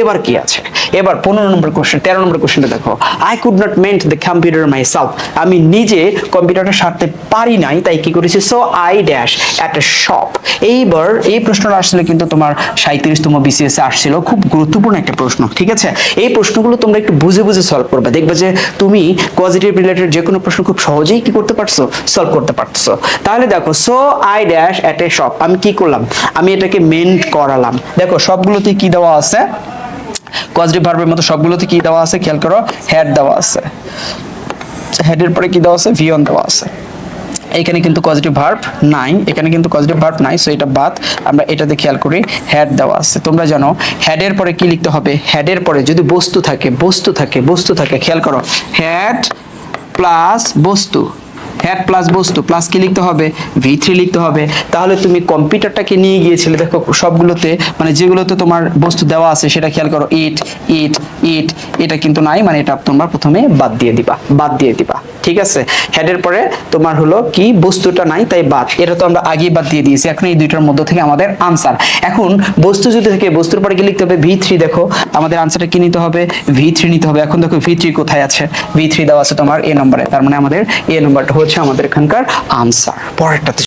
এবার কি আছে? এবার পনেরো নম্বর কোশ্চেন তেরো নম্বর কোশ্চেনটা দেখো। I could not mend the computer my self নিজে কম্পিউটারটা সারতে পারি নাই, তাই কি করেছি? So I dash at a shop এইবার এই প্রশ্নটা আসলে কিন্তু তোমার সাঁত্রিশতম বিসিএস আসছিল। খুব গুরুত্বপূর্ণ একটা প্রশ্ন, ঠিক আছে? এই প্রশ্নগুলো তোমরা একটু বুঝে বুঝে সলভ করবে। দেখবে যে তুমি পজিটিভ রিলেটেড যে কোনো প্রশ্ন খুব সহজেই কি করতে পারছ? সলভ করতে পারছ। তাহলে দেখো so I dash at a shop আমি কি করলাম? আমি এটাকে মেন্ট করালাম। দেখো সবগুলোতে কি দেওয়া আছে? পজিটিভ ভার্বের মতো সবগুলোতে কি দেওয়া আছে? খেয়াল করো হেড দেওয়া আছে। হেডের পরে কি দেওয়া আছে? ভিয়ন দেওয়া আছে। এখানে কিন্তু পজিটিভ ভার্ব নাই, এখানে কিন্তু পজিটিভ ভার্ব নাই সো এটা বাদ। আমরা এটাতে খেয়াল করি হেড দেওয়া আছে। তোমরা জানো হেডের পরে কি লিখতে হবে? হেডের পরে যদি বস্তু থাকে বস্তু থাকে বস্তু থাকে, খেয়াল করো হেড প্লাস বস্তু। হেড প্লাস বস্তু প্লাস কি লিখতে হবে? ভি থ্রি লিখতে হবে। তাহলে তুমি কম্পিউটারটাকে নিয়ে গিয়েছিলে, দেখো সবগুলোতে মানে যেগুলোতে তোমার বস্তু দেওয়া আছে, সেটা খেয়াল করো ইট ইট ইট এটা কিন্তু নাই মানে এটা তোমরা প্রথমে বাদ দিয়ে দিবা, বাদ দিয়ে দিবা, ঠিক আছে? হেডের পরে তোমার হলো কি, বস্তুটা নাই, তাই বাদ। এটা তো আমরা আগেই বাদ দিয়ে দিয়েছি, এখন এই দুইটার মধ্যে থেকে আমাদের আনসার এখন বস্তু যদি থেকে, বস্তুর পরে কি লিখতে হবে? ভি থ্রি দেখো, আমাদের আনসারটা কি নিতে হবে? ভি থ্রি নিতে হবে। এখন দেখো ভি থ্রি কোথায় আছে? ভি থ্রি দেওয়া আছে তোমার এ নম্বরে তার মানে আমাদের এ নম্বরটা হচ্ছে আমাদের এখানকার আনসার পরেরটাতে